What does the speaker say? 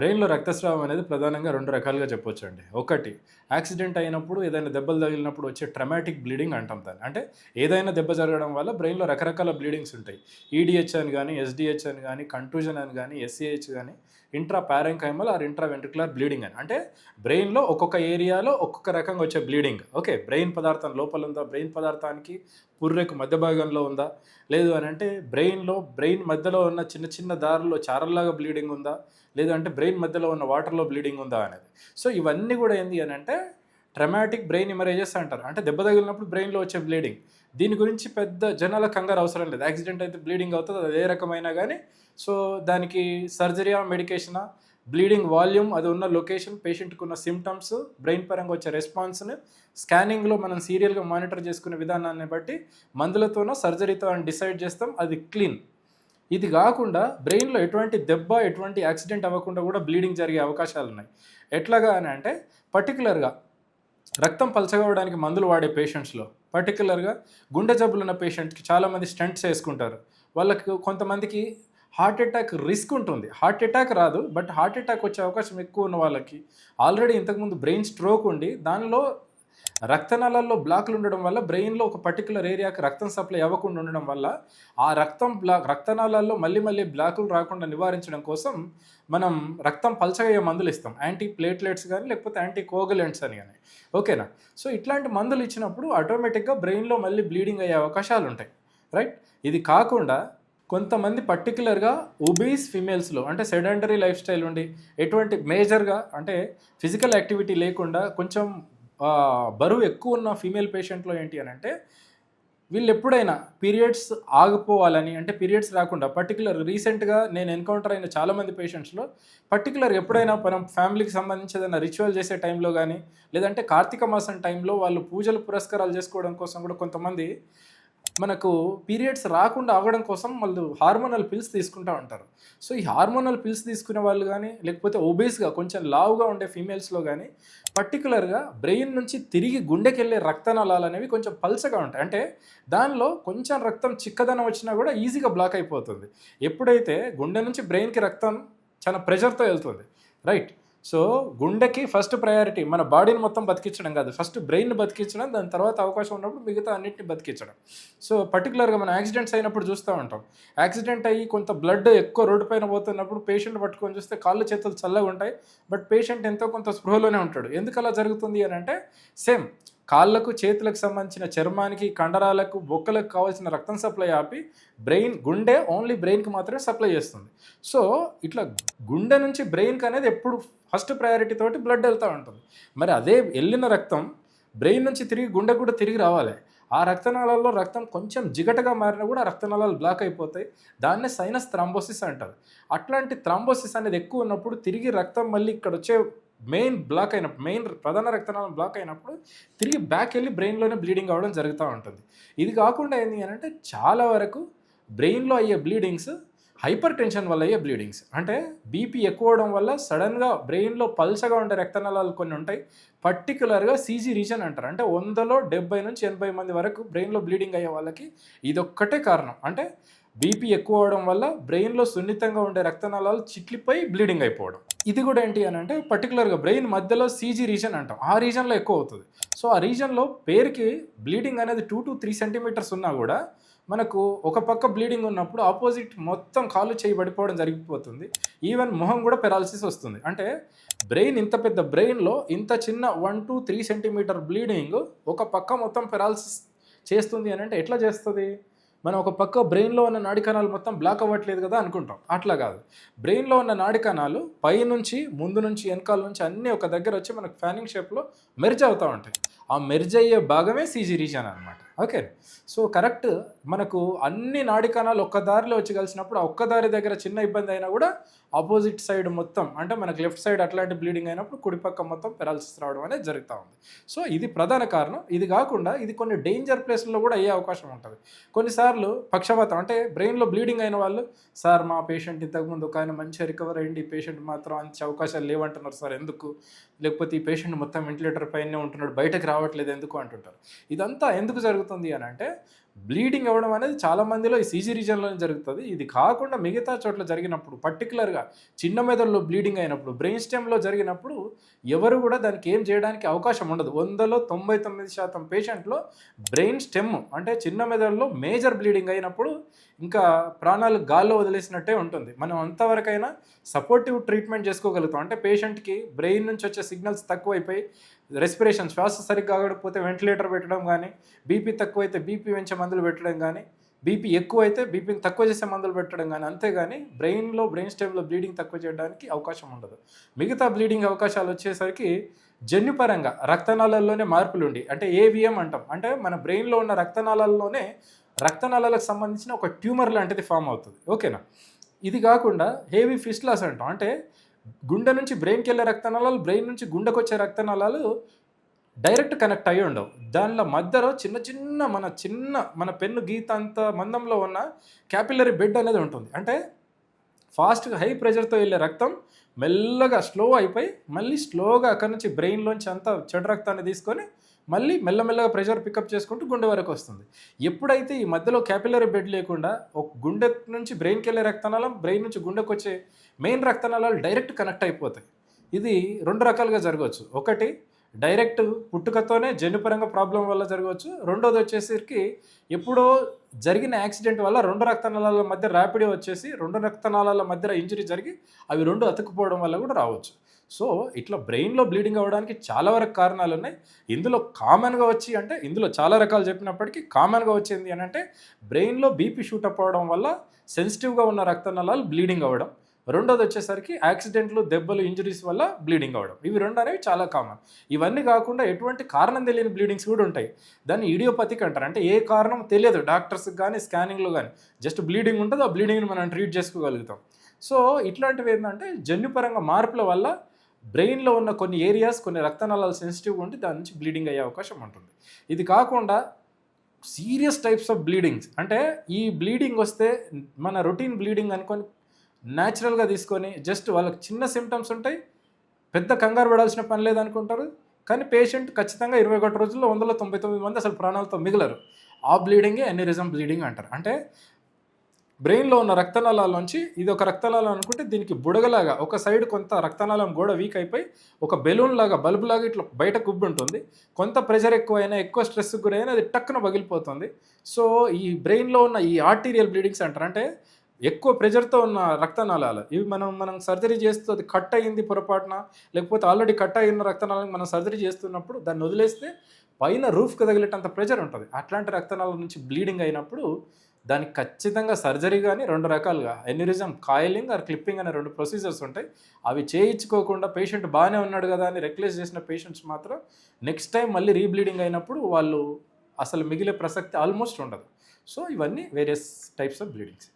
బ్రెయిన్లో రక్తస్రావం అనేది ప్రధానంగా రెండు రకాలుగా చెప్పొచ్చు అండి ఒకటి యాక్సిడెంట్ అయినప్పుడు ఏదైనా దెబ్బలు తగిలినప్పుడు వచ్చే ట్రమాటిక్ బ్లీడింగ్ అంటాం దాన్ని. అంటే ఏదైనా దెబ్బ జరగడం వల్ల బ్రెయిన్లో రకరకాల బ్లీడింగ్స్ ఉంటాయి. ఈడిహెచ్ అని కానీ ఎస్డిహెచ్ అని కానీ కంటూజన్ అని కానీ ఎస్సిహెచ్ కానీ intra ప్యారెంకైమల్ or intra ventricular bleeding అని. అంటే బ్రెయిన్లో ఒక్కొక్క ఏరియాలో ఒక్కొక్క రకంగా వచ్చే బ్లీడింగ్ ఓకే బ్రెయిన్ పదార్థం లోపల ఉందా? బ్రెయిన్ పదార్థానికి పుర్రెకు మధ్య భాగంలో ఉందా? లేదు అని అంటే బ్రెయిన్లో బ్రెయిన్ మధ్యలో ఉన్న చిన్న చిన్న దారుల్లో చారల్లాగా బ్లీడింగ్ ఉందా? లేదంటే బ్రెయిన్ మధ్యలో ఉన్న వాటర్లో బ్లీడింగ్ ఉందా అనేది. సో ఇవన్నీ కూడా ఏంది అని అంటే ట్రమాటిక్ బ్రెయిన్ ఇమరేజెస్ అంటారు. అంటే దెబ్బ తగిలినప్పుడు బ్రెయిన్లో వచ్చే బ్లీడింగ్. దీని గురించి పెద్ద జనాల కంగారు అవసరం లేదు. యాక్సిడెంట్ అయితే బ్లీడింగ్ అవుతుంది అది ఏ రకమైనా కానీ సో దానికి సర్జరీయా మెడికేషనా బ్లీడింగ్ వాల్యూమ్ అది ఉన్న లొకేషన్ పేషెంట్కి ఉన్న సిమ్టమ్స్ బ్రెయిన్ పరంగా వచ్చే రెస్పాన్స్ని స్కానింగ్లో మనం సీరియల్గా మానిటర్ చేసుకునే విధానాన్ని బట్టి మందులతోనో సర్జరీతో అని డిసైడ్ చేస్తాం అది క్లీన్. ఇది కాకుండా బ్రెయిన్లో ఎటువంటి దెబ్బ ఎటువంటి యాక్సిడెంట్ అవ్వకుండా కూడా బ్లీడింగ్ జరిగే అవకాశాలు ఉన్నాయి ఎట్లాగా అని అంటే పర్టికులర్గా రక్తం పలచగవడానికి మందులు వాడే పేషెంట్స్లో పర్టికులర్గా గుండె జబ్బులు ఉన్న పేషెంట్కి చాలామంది స్టంట్స్ వేసుకుంటారు. వాళ్ళకి కొంతమందికి హార్ట్ అటాక్ రిస్క్ ఉంటుంది. హార్ట్ అటాక్ రాదు బట్ హార్ట్ అటాక్ వచ్చే అవకాశం ఎక్కువ ఉన్న వాళ్ళకి ఆల్రెడీ ఇంతకుముందు బ్రెయిన్ స్ట్రోక్ ఉండి దానిలో రక్తనాళాల్లో బ్లాక్లు ఉండడం వల్ల బ్రెయిన్లో ఒక పర్టికులర్ ఏరియాకి రక్తం సప్లై అవ్వకుండా ఉండడం వల్ల ఆ రక్తం బ్లాక్ రక్తనాళాల్లో మళ్ళీ మళ్ళీ బ్లాకులు రాకుండా నివారించడం కోసం మనం రక్తం పల్చగయ్యే మందులు ఇస్తాం. యాంటీ ప్లేట్లెట్స్ కానీ లేకపోతే యాంటీ కోగులెంట్స్ అని కానీ ఓకేనా? సో ఇట్లాంటి మందులు ఇచ్చినప్పుడు ఆటోమేటిక్గా బ్రెయిన్లో మళ్ళీ బ్లీడింగ్ అయ్యే అవకాశాలు ఉంటాయి రైట్? ఇది కాకుండా కొంతమంది పర్టికులర్గా ఒబీస్ ఫిమేల్స్లో అంటే సెడెంటరీ లైఫ్ స్టైల్ ఉండి ఎటువంటి మేజర్గా అంటే ఫిజికల్ యాక్టివిటీ లేకుండా కొంచెం బరువు ఎక్కువ ఉన్న ఫీమేల్ పేషెంట్లో ఏంటి అని అంటే వీళ్ళు ఎప్పుడైనా పీరియడ్స్ ఆగిపోవాలని అంటే పీరియడ్స్ రాకుండా పర్టికులర్ రీసెంట్గా నేను ఎన్కౌంటర్ అయిన చాలామంది పేషెంట్స్లో పర్టికులర్ ఎప్పుడైనా మనం ఫ్యామిలీకి సంబంధించి ఏదైనా రిచువల్ చేసే టైంలో కానీ లేదంటే కార్తీక మాసం టైంలో వాళ్ళు పూజలు పురస్కారాలు చేసుకోవడం కోసం కూడా కొంతమంది మనకు పీరియడ్స్ రాకుండా ఆగడం కోసం వాళ్ళు హార్మోనల్ పిల్స్ తీసుకుంటూ ఉంటారు. సో ఈ హార్మోనల్ పిల్స్ తీసుకునే వాళ్ళు కానీ లేకపోతే ఒబేస్గా కొంచెం లావుగా ఉండే ఫీమేల్స్లో కానీ పర్టికులర్గా బ్రెయిన్ నుంచి తిరిగి గుండెకి వెళ్ళే రక్తనాళాలు అనేవి కొంచెం పల్చగా ఉంటాయి. అంటే దానిలో కొంచెం రక్తం చిక్కదనం వచ్చినా కూడా ఈజీగా బ్లాక్ అయిపోతుంది. ఎప్పుడైతే గుండె నుంచి బ్రెయిన్కి రక్తం చాలా ప్రెషర్తో వెళ్తుంది. రైట్ సో గుండెకి ఫస్ట్ ప్రయారిటీ మన బాడీని మొత్తం బతికించడం కాదు. ఫస్ట్ బ్రెయిన్ బతికించడం దాని తర్వాత అవకాశం ఉన్నప్పుడు మిగతా అన్నింటిని బతికించడం. సో పర్టికులర్గా మనం యాక్సిడెంట్స్ అయినప్పుడు చూస్తూ ఉంటాం. యాక్సిడెంట్ అయ్యి కొంత బ్లడ్ ఎక్కువ రోడ్డు పైన పోతున్నప్పుడు పేషెంట్ పట్టుకొని చూస్తే కాళ్ళు చేతులు చల్లగా ఉంటాయి. బట్ పేషెంట్ ఎంతో కొంత స్పృహలోనే ఉంటాడు. ఎందుకు అలా జరుగుతుంది అని అంటే సేమ్ కాళ్ళకు చేతులకు సంబంధించిన చర్మానికి కండరాలకు బొక్కలకు కావాల్సిన రక్తం సప్లై ఆపి బ్రెయిన్ గుండె ఓన్లీ బ్రెయిన్కి మాత్రమే సప్లై చేస్తుంది. సో ఇట్లా గుండె నుంచి బ్రెయిన్కి అనేది ఎప్పుడు ఫస్ట్ ప్రయారిటీ తోటి బ్లడ్ వెళ్తూ ఉంటుంది. మరి అదే వెళ్ళిన రక్తం బ్రెయిన్ నుంచి తిరిగి గుండె కూడా తిరిగి రావాలి. ఆ రక్తనాళాల్లో రక్తం కొంచెం జిగటగా మారినా కూడా ఆ రక్తనాళాలు బ్లాక్ అయిపోతాయి. దాన్నే సైనస్ థ్రాంబోసిస్ అంటారు. అట్లాంటి థ్రాంబోసిస్ అనేది ఎక్కువ ఉన్నప్పుడు తిరిగి రక్తం మళ్ళీ ఇక్కడ వచ్చే మెయిన్ బ్లాక్ అయినప్పుడు మెయిన్ ప్రధాన రక్తనాళం బ్లాక్ అయినప్పుడు తిరిగి బ్యాక్ వెళ్ళి బ్రెయిన్లోనే బ్లీడింగ్ అవ్వడం జరుగుతూ ఉంటుంది. ఇది కాకుండా ఏంటి అని అంటే చాలా వరకు బ్రెయిన్లో అయ్యే బ్లీడింగ్స్ హైపర్ టెన్షన్ వల్ల అయ్యే బ్లీడింగ్స్. అంటే బీపీ ఎక్కువ అవడం వల్ల సడన్గా బ్రెయిన్లో పల్సగా ఉండే రక్తనాళాలు కొన్ని ఉంటాయి. పర్టికులర్గా సీజీ రీజన్ అంటారు. అంటే వందలో డెబ్బై నుంచి ఎనభై మంది వరకు బ్రెయిన్లో బ్లీడింగ్ అయ్యే వాళ్ళకి ఇదొక్కటే కారణం. అంటే బీపీ ఎక్కువ అవడం వల్ల బ్రెయిన్లో సున్నితంగా ఉండే రక్తనాళాలు చిట్లిపోయి బ్లీడింగ్ అయిపోవడం. ఇది కూడా ఏంటి అని అంటే పర్టికులర్గా బ్రెయిన్ మధ్యలో సీజీ రీజన్ అంటాం. ఆ రీజన్లో ఎక్కువ అవుతుంది. సో ఆ రీజన్లో పేరుకి బ్లీడింగ్ అనేది టూ టు త్రీ సెంటీమీటర్స్ ఉన్నా కూడా మనకు ఒక పక్క బ్లీడింగ్ ఉన్నప్పుడు ఆపోజిట్ మొత్తం కాలు చేయి పడిపోవడం జరిగిపోతుంది. ఈవెన్ మొహం కూడా పెరాలసిస్ వస్తుంది. అంటే బ్రెయిన్ ఇంత పెద్ద బ్రెయిన్లో ఇంత చిన్న one two three centimeter bleeding ఒక పక్క మొత్తం పెరాలసిస్ చేస్తుంది అని అంటే ఎట్లా చేస్తుంది? మనం ఒక పక్క బ్రెయిన్లో ఉన్న నాడి కణాలు మొత్తం బ్లాక్ అవ్వట్లేదు కదా అనుకుంటాం. అట్లా కాదు. బ్రెయిన్లో ఉన్న నాడి కణాలు పై నుంచి ముందు నుంచి వెనకాల నుంచి అన్నీ ఒక దగ్గర వచ్చి మనకు ఫ్యానింగ్ షేప్లో మెర్జ్ అవుతూ ఉంటాయి. ఆ మెర్జ్ అయ్యే భాగమే సీజీ రీజన్ అనమాట ఓకే. So correct. మనకు అన్ని నాడి కణాలు ఒక్క దారిలో వచ్చి కలిసినప్పుడు ఆ ఒక్క దారి దగ్గర చిన్న ఇబ్బంది అయినా కూడా ఆపోజిట్ సైడ్ మొత్తం అంటే మనకు లెఫ్ట్ సైడ్ అట్లాంటి బ్లీడింగ్ అయినప్పుడు కుడిపక్క మొత్తం పెరాలసిస్ రావడం అనేది జరుగుతూ ఉంది. సో ఇది ప్రధాన కారణం. ఇది కాకుండా ఇది కొన్ని డేంజర్ ప్లేస్లో కూడా అయ్యే అవకాశం ఉంటుంది. కొన్నిసార్లు పక్షపాతం అంటే బ్రెయిన్లో బ్లీడింగ్ అయిన వాళ్ళు సార్ మా పేషెంట్ ఇంతకుముందు ఒక ఆయన మంచిగా రికవర్ అయ్యింది ఈ పేషెంట్ మాత్రం అంచే అవకాశాలు లేవంటున్నారు సార్ ఎందుకు? లేకపోతే ఈ పేషెంట్ మొత్తం వెంటిలేటర్ పైనే ఉంటున్నాడు బయటకు రావట్లేదు ఎందుకు? అంటుంటారు. ఇదంతా ఎందుకు జరుగుతుంది? అని అంటే బ్లీడింగ్ అవ్వడం అనేది చాలా మందిలో ఈ సీజీ రీజన్లోనే జరుగుతుంది. ఇది కాకుండా మిగతా చోట్ల జరిగినప్పుడు పర్టికులర్గా చిన్న మెదడులో బ్లీడింగ్ అయినప్పుడు బ్రెయిన్ స్టెమ్లో జరిగినప్పుడు ఎవరు కూడా దానికి ఏం చేయడానికి అవకాశం ఉండదు. వందలో తొంభై తొమ్మిది శాతం పేషెంట్లో బ్రెయిన్ స్టెమ్ అంటే చిన్న మెదడులో మేజర్ బ్లీడింగ్ అయినప్పుడు ఇంకా ప్రాణాలు గాల్లో వదిలేసినట్టే ఉంటుంది. మనం అంతవరకైనా సపోర్టివ్ ట్రీట్మెంట్ చేసుకోగలుగుతాం. అంటే పేషెంట్కి బ్రెయిన్ నుంచి వచ్చే సిగ్నల్స్ తక్కువైపోయి రెస్పిరేషన్ శ్వాస సరిగ్గా కాకపోతే వెంటిలేటర్ పెట్టడం కానీ బీపీ తక్కువైతే బీపీ పెంచే మందులు పెట్టడం కానీ బీపీ ఎక్కువ అయితే బీపీని తక్కువ చేసే మందులు పెట్టడం కానీ అంతేగాని బ్రెయిన్లో బ్రెయిన్ స్టెమ్లో బ్లీడింగ్ తక్కువ చేయడానికి అవకాశం ఉండదు. మిగతా బ్లీడింగ్ అవకాశాలు వచ్చేసరికి జన్యుపరంగా రక్తనాళాల్లోనే మార్పులు ఉండి అంటే ఏవిఎం అంటాం. అంటే మన బ్రెయిన్లో ఉన్న రక్తనాళాల్లోనే రక్తనాళాలకు సంబంధించిన ఒక ట్యూమర్ లాంటిది ఫామ్ అవుతుంది. ఓకేనా? ఇది కాకుండా హేవీ ఫిస్ట్లాస్ అంటాం. అంటే గుండె నుంచి బ్రెయిన్కి వెళ్ళే రక్తనాళాలు బ్రెయిన్ నుంచి గుండెకు వచ్చే రక్తనాళాలు డైరెక్ట్ కనెక్ట్ అయ్యి ఉండవు. దానిలో మధ్యలో చిన్న చిన్న మన చిన్న మన పెన్ను గీత అంత మందంలో ఉన్న క్యాపిలరీ బెడ్ అనేది ఉంటుంది. అంటే ఫాస్ట్గా హై ప్రెషర్తో వెళ్ళే రక్తం మెల్లగా స్లో అయిపోయి మళ్ళీ స్లోగా అక్కడి నుంచి బ్రెయిన్లోంచి అంతా చెడు రక్తాన్ని తీసుకొని మళ్ళీ మెల్లమెల్లగా ప్రెషర్ పికప్ చేసుకుంటూ గుండె వరకు వస్తుంది. ఎప్పుడైతే ఈ మధ్యలో క్యాపిలరీ బెడ్ లేకుండా ఒక గుండె నుంచి బ్రెయిన్కి వెళ్ళే రక్తనాళం బ్రెయిన్ నుంచి గుండెకు వచ్చే మెయిన్ రక్తనాళాలు డైరెక్ట్ కనెక్ట్ అయిపోతాయి. ఇది రెండు రకాలుగా జరగవచ్చు. ఒకటి డైరెక్ట్ పుట్టుకతోనే జన్యుపరంగా ప్రాబ్లం వల్ల జరగవచ్చు. రెండోది వచ్చేసరికి ఎప్పుడో జరిగిన యాక్సిడెంట్ వల్ల రెండు రక్తనాళాల మధ్య ర్యాపిడో వచ్చేసి రెండు రక్తనాళాల మధ్య ఇంజరీ జరిగి అవి రెండు అతుక్కుపోవడం వల్ల కూడా రావచ్చు. సో ఇట్లా బ్రెయిన్లో బ్లీడింగ్ అవ్వడానికి చాలా వరకు కారణాలు ఉన్నాయి. ఇందులో కామన్గా వచ్చి అంటే ఇందులో చాలా రకాలు చెప్పినప్పటికీ కామన్గా వచ్చింది అని అంటే బ్రెయిన్లో బీపీ షూట్ అప్ అవ్వడం వల్ల సెన్సిటివ్గా ఉన్న రక్తనాళాలు బ్లీడింగ్ అవ్వడం. రెండోది వచ్చేసరికి యాక్సిడెంట్లు దెబ్బలు ఇంజరీస్ వల్ల బ్లీడింగ్ అవ్వడం. ఇవి రెండు అనేవి చాలా కామన్. ఇవన్నీ కాకుండా ఎటువంటి కారణం తెలియని బ్లీడింగ్స్ కూడా ఉంటాయి. దాన్ని ఇడియోపతిక్ అంటారు. అంటే ఏ కారణం తెలియదు. డాక్టర్స్కి కానీ స్కానింగ్లో కానీ జస్ట్ బ్లీడింగ్ ఉంటుంది. ఆ బ్లీడింగ్ని మనం ట్రీట్ చేసుకోగలుగుతాం. సో ఇట్లాంటివి ఏంటంటే జన్యుపరంగా మార్పుల వల్ల బ్రెయిన్లో ఉన్న కొన్ని ఏరియాస్ కొన్ని రక్తనాళాలు సెన్సిటివ్ ఉండి దాని నుంచి బ్లీడింగ్ అయ్యే అవకాశం ఉంటుంది. ఇది కాకుండా సీరియస్ టైప్స్ ఆఫ్ బ్లీడింగ్స్. అంటే ఈ బ్లీడింగ్ వస్తే మన రొటీన్ బ్లీడింగ్ అనుకొని న్యాచురల్గా తీసుకొని జస్ట్ వాళ్ళకి చిన్న సిమ్టమ్స్ ఉంటాయి. పెద్ద కంగారు పడాల్సిన పని లేదనుకుంటారు. కానీ పేషెంట్ ఖచ్చితంగా ఇరవై ఒకటి రోజుల్లో వందల తొంభై తొమ్మిది మంది అసలు ప్రాణాలతో మిగలరు. ఆ బ్లీడింగే ఎన్నిరిజం బ్లీడింగ్ అంటారు. అంటే బ్రెయిన్లో ఉన్న రక్తనాళాల్లోంచి ఇది ఒక రక్తనాళం అనుకుంటే దీనికి బుడగలాగా ఒక సైడ్ కొంత రక్తనాళం గోడ వీక్ అయిపోయి ఒక బెలూన్ లాగా బల్బు లాగా ఇట్లా బయట గుబ్బు ఉంటుంది కొంత ప్రెషర్ ఎక్కువైనా ఎక్కువ స్ట్రెస్ గురైనా అది టక్కున పగిలిపోతుంది. సో ఈ బ్రెయిన్లో ఉన్న ఈ ఆర్టీరియల్ బ్లీడింగ్స్ అంటారు. అంటే ఎక్కువ ప్రెషర్తో ఉన్న రక్తనాళాలు. ఇవి మనం మనం సర్జరీ చేస్తూ అది కట్ అయ్యింది పొరపాటున లేకపోతే ఆల్రెడీ కట్ అయిన రక్తనాళాలను మనం సర్జరీ చేస్తున్నప్పుడు దాన్ని వదిలేస్తే పైన రూఫ్కి తగిలేటంత ప్రెషర్ ఉంటుంది. అట్లాంటి రక్తనాళాల నుంచి బ్లీడింగ్ అయినప్పుడు దానికి ఖచ్చితంగా సర్జరీ కానీ రెండు రకాలుగా. ఎన్యూరిజం కాయిలింగ్ ఆర్ క్లిప్పింగ్ అనే రెండు ప్రొసీజర్స్ ఉంటాయి. అవి చేయించుకోకుండా పేషెంట్ బాగానే ఉన్నాడు కదా అని రెక్లెస్ చేసిన పేషెంట్స్ మాత్రం నెక్స్ట్ టైం మళ్ళీ రీబ్లీడింగ్ అయినప్పుడు వాళ్ళు అసలు మిగిలే ప్రసక్తి ఆల్మోస్ట్ ఉండదు. సో ఇవన్నీ వేరియస్ టైప్స్ ఆఫ్ బ్లీడింగ్స్